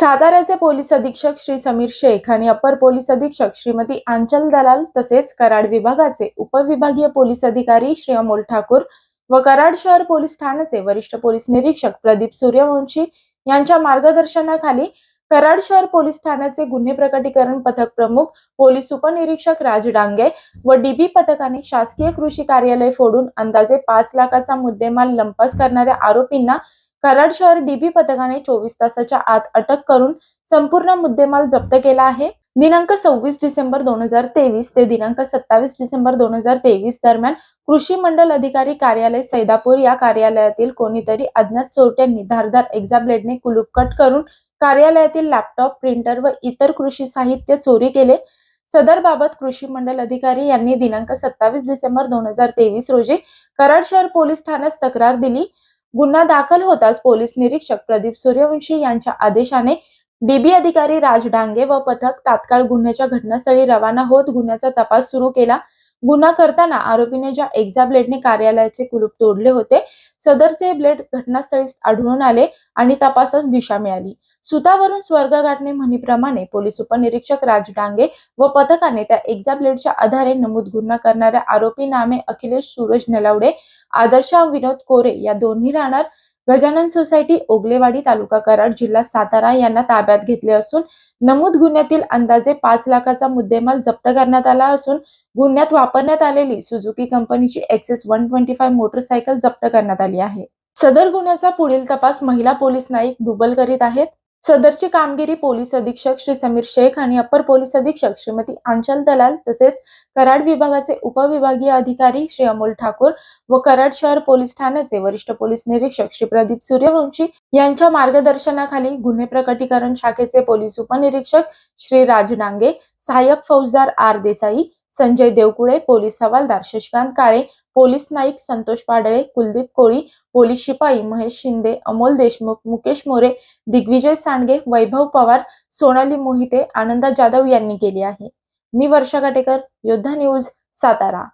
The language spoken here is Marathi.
साताऱ्याचे पोलीस अधीक्षक श्री समीर शेख आणि अपर पोलीस अधीक्षक श्रीमती आंचल दलाल तसेच कराड विभागाचे उपविभागीय पोलीस अधिकारी श्री अमोल ठाकूर व कराड शहर पोलीस ठाण्याचे वरिष्ठ पोलीस निरीक्षक प्रदीप सूर्यवंशी यांच्या मार्गदर्शनाखाली कराड शहर पोलीस ठाण्याचे गुन्हे प्रकटीकरण पथक प्रमुख पोलीस उपनिरीक्षक राज डांगे व डीबी पथकाने शासकीय कृषी कार्यालय फोडून अंदाजे पाच लाखाचा मुद्देमाल लंपास करणाऱ्या आरोपींना कराड शहर डीबी पथकाने चोवीस तासाच्या आत अटक करून संपूर्ण मुद्देमाल जप्त केला आहे. दिनांक सव्वीस डिसेंबर दोन हजार तेवीस ते दिनांक सत्तावीस डिसेंबर दोन हजार तेवीस दरम्यान कृषी मंडल अधिकारी कार्यालय सैदापूर या कार्यालयातील कोणीतरी अज्ञात चोरट्यांनी धारदार एक्झा ब्लेडने कुलूप कट करून कार्यालयातील लॅपटॉप प्रिंटर व इतर कृषी साहित्य चोरी केले. सदर बाबत कृषी मंडल अधिकारी यांनी दिनांक सत्तावीस डिसेंबर दोन हजार तेवीस रोजी कराड शहर पोलीस ठाण्यास तक्रार दिली. गुन्हा दाखल होताच पोलीस निरीक्षक प्रदीप सूर्यवंशी यांच्या आदेशाने डीबी अधिकारी राज डांगे व पथक तात्काळ गुन्ह्याच्या घटनास्थळी रवाना होत गुन्ह्याचा तपास सुरू केला. गुन्हा करताना आरोपीने ज्या एक्झा ब्लेडने कार्यालयाचे कुलूप तोडले होते सदरचे ब्लेड घटनास्थळी आढळून आले आणि तपासास दिशा मिळाली. सुतावरून स्वर्ग गाठणे म्हणीप्रमाणे पोलीस उपनिरीक्षक राज डांगे व पथकाने त्या एक्झा ब्लेडच्या आधारे नमूद गुन्हा करणाऱ्या आरोपी नामे अखिलेश सूरज नलावडे आदर्श विनोद कोरे या दोन्ही राहणार गजानन सोसायटी ओगलेवाडी तालुका कराड जिल्हा सातारा यांना ताब्यात घेतले असून नमूद गुन्ह्यातील अंदाजे पाच लाखाचा मुद्देमाल जप्त करण्यात आला असून गुन्ह्यात वापरण्यात आलेली सुझुकी कंपनीची Access one twenty five motorcycle जप्त करण्यात आली आहे. सदर गुन्ह्याचा पुढील तपास महिला पोलीस नाईक डुबल करीत आहेत. सदरची कामगिरी पोलीस अधीक्षक श्री समीर शेख आणि अपर पोलीस अधीक्षक श्रीमती आंचल दलाल तसेच कराड विभागाचे उपविभागीय अधिकारी श्री अमोल ठाकूर व कराड शहर पोलीस ठाण्याचे वरिष्ठ पोलीस निरीक्षक श्री प्रदीप सूर्यवंशी यांच्या मार्गदर्शनाखाली गुन्हे प्रकटीकरण शाखेचे पोलीस उपनिरीक्षक श्री राज डांगे सहाय्यक फौजदार आर देसाई संजय देवकुळे पोलीस हवालदार शशिकांत काळे पोलीस नाईक संतोष पाडळे कुलदीप कोळी पोलीस शिपाई महेश शिंदे अमोल देशमुख मुकेश मोरे दिग्विजय सांडगे वैभव पवार सोनाली मोहिते आनंदा जाधव यांनी केली आहे. मी वर्षा काटेकर योद्धा न्यूज सातारा.